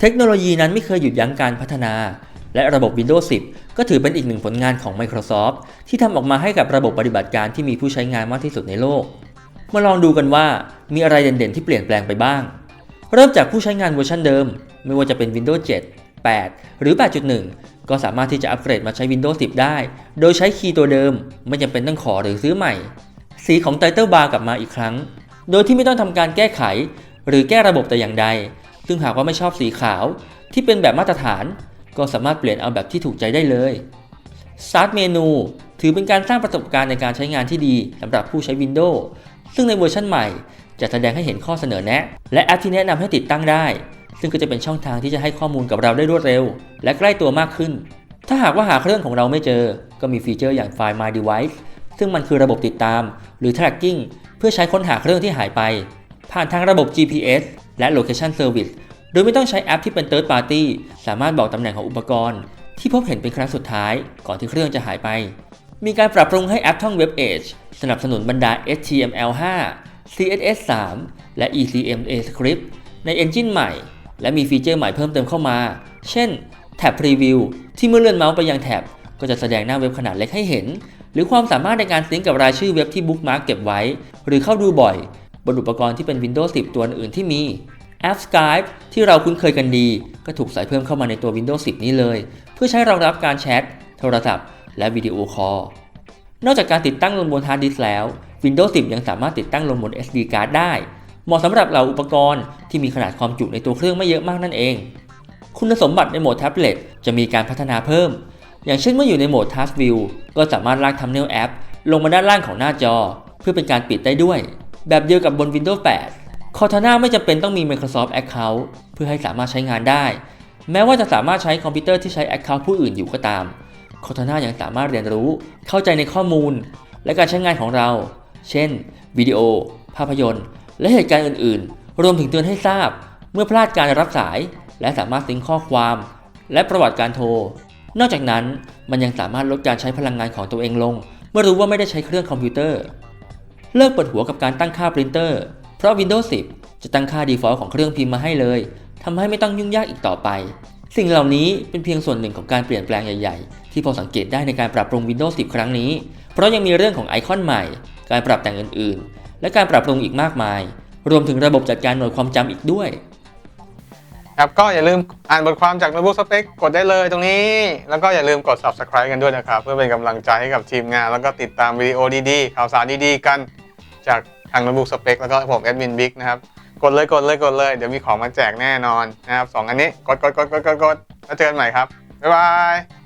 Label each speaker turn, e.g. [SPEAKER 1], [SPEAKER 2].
[SPEAKER 1] เทคโนโลยีนั้นไม่เคยหยุดยั้งการพัฒนา และระบบ Windows 10 ก็ถือเป็นอีกหนึ่งผลงานของ Microsoft ที่ทำออกมาให้กับระบบปฏิบัติการที่มีผู้ใช้งานมากที่สุดในโลก มาลองดูกันว่ามีอะไรเด่นๆที่เปลี่ยนแปลงไปบ้าง เริ่มจากผู้ใช้งานเวอร์ชันเดิม ไม่ว่าจะเป็น Windows 7 8 หรือ 8.1 ก็สามารถที่จะอัปเกรดมาใช้ Windows 10 ได้ โดยใช้คีย์ตัวเดิม ไม่จำเป็นต้องขอหรือซื้อใหม่ สีของ Title Bar กลับมาอีกครั้ง โดยที่ไม่ต้องทำการแก้ไข หรือแก้ระบบแต่อย่างใด ซึ่งหากว่าไม่ชอบสีขาวที่เป็นแบบมาตรฐาน ก็สามารถเปลี่ยนเอาแบบที่ถูกใจได้เลย Start เมนูถือเป็นการสร้างประสบการณ์ในการใช้งานที่ดีสำหรับผู้ใช้ Windows ซึ่งในเวอร์ชันใหม่จะแสดงให้เห็นข้อเสนอแนะ และแอปที่แนะนำให้ติดตั้งได้ ซึ่งก็จะเป็นช่องทางที่จะให้ข้อมูลกับเราได้รวดเร็ว และใกล้ตัวมากขึ้น ถ้าหากว่าหาเครื่องของเราไม่เจอ ก็มีฟีเจอร์อย่าง Find My Device ซึ่งมันคือระบบติดตาม หรือ tracking เพื่อใช้ค้นหาเครื่องที่หายไป ผ่านทางระบบ GPS และ Location Service โดยไม่ต้องใช้แอปที่เป็น Third Party สามารถบอกตำแหน่งของอุปกรณ์ ที่พบเห็นเป็นครั้งสุดท้ายก่อนที่เครื่องจะหายไป มีการปรับปรุงให้แอปท่อง Web Edge สนับสนุนบรรดา HTML5 CSS3 และ ECMA Script ใน Engine ใหม่ และมีฟีเจอร์ใหม่เพิ่มเติมเข้ามา เช่น แท็บ Preview ที่เมื่อเลื่อนเมาส์ไปยังแท็บก็จะแสดงหน้าเว็บขนาดเล็กให้เห็น หรือความสามารถในการซิงก์กับรายชื่อเว็บที่บุ๊กมาร์กเก็บไว้ หรือเข้าดูบ่อย บนอุปกรณ์ที่เป็น Windows 10 ตัวอื่นที่มีแอป Skype ที่เราคุ้นเคยกันดี ก็ถูกใส่เพิ่มเข้ามาในตัว Windows 10 นี้เลย เพื่อใช้รองรับการแชท โทรศัพท์ และวิดีโอคอลนอกจากการติดตั้งลงบนฮาร์ดดิสก์แล้ว Windows 10 ยังสามารถติดตั้งลงบน SD card ได้ เหมาะสำหรับเหล่าอุปกรณ์ที่มีขนาดความจุในตัวเครื่องไม่เยอะมากนั่นเอง คุณสมบัติในโหมดแท็บเล็ตจะมีการพัฒนาเพิ่ม อย่างเช่นเมื่ออยู่ในโหมด Task View ก็สามารถลาก Thumbnail App ลงมาด้านล่างของหน้าจอ เพื่อเป็นการปิดได้ด้วย แบบเดียวกับบน Windows 8 Cortana ไม่จำเป็นต้องมี Microsoft Account เพื่อให้สามารถใช้งานได้ แม้ว่าจะสามารถใช้คอมพิวเตอร์ที่ใช้ Account ผู้อื่นอยู่ก็ตาม Cortana ยังสามารถเรียนรู้ เข้าใจในข้อมูล และการใช้งานของเรา เช่น วิดีโอ ภาพยนตร์ และเหตุการณ์อื่น ๆ รวมถึงเตือนให้ทราบ เมื่อพลาดการรับสาย และสามารถซิงข้อความ และประวัติการโทร นอกจากนั้นมันยังสามารถลดการใช้พลังงานของตัวเองลง เมื่อรู้ว่าไม่ได้ใช้เครื่องคอมพิวเตอร์ เลิกปวดหัวกับการตั้งค่าปรินเตอร์ เพราะ Windows 10 จะตั้งค่า default ของเครื่องพิมพ์มาให้เลย ทำให้ไม่ต้องยุ่งยากอีกต่อไป สิ่งเหล่านี้เป็นเพียงส่วนหนึ่งของการเปลี่ยนแปลงใหญ่ ๆ ที่พอสังเกตได้ในการปรับปรุง Windows 10 ครั้งนี้ เพราะยังมีเรื่องของไอคอนใหม่ การปรับแต่งอื่น ๆ และการปรับปรุงอีกมากมาย รวมถึงระบบจัดการหน่วยความจำอีกด้วย
[SPEAKER 2] ครับก็อย่าลืมอ่านบทความจากโน้ตบุ๊กสเปคกดได้เลยตรงนี้ แล้วก็อย่าลืมกด subscribe กันด้วยนะครับ เพื่อเป็นกำลังใจให้กับทีมงาน แล้วก็ติดตามวิดีโอดีๆ ข่าวสารดีๆ กัน จากทางโน้ตบุ๊กสเปคแล้วก็ผมแอดมินบิ๊กนะครับ กดเลยกดเลยกดเลยเดี๋ยวมีของมาแจกแน่นอนนะครับสองอันนี้กดกดกดกดกดกดแล้วเจอกันใหม่ครับ บ๊ายบาย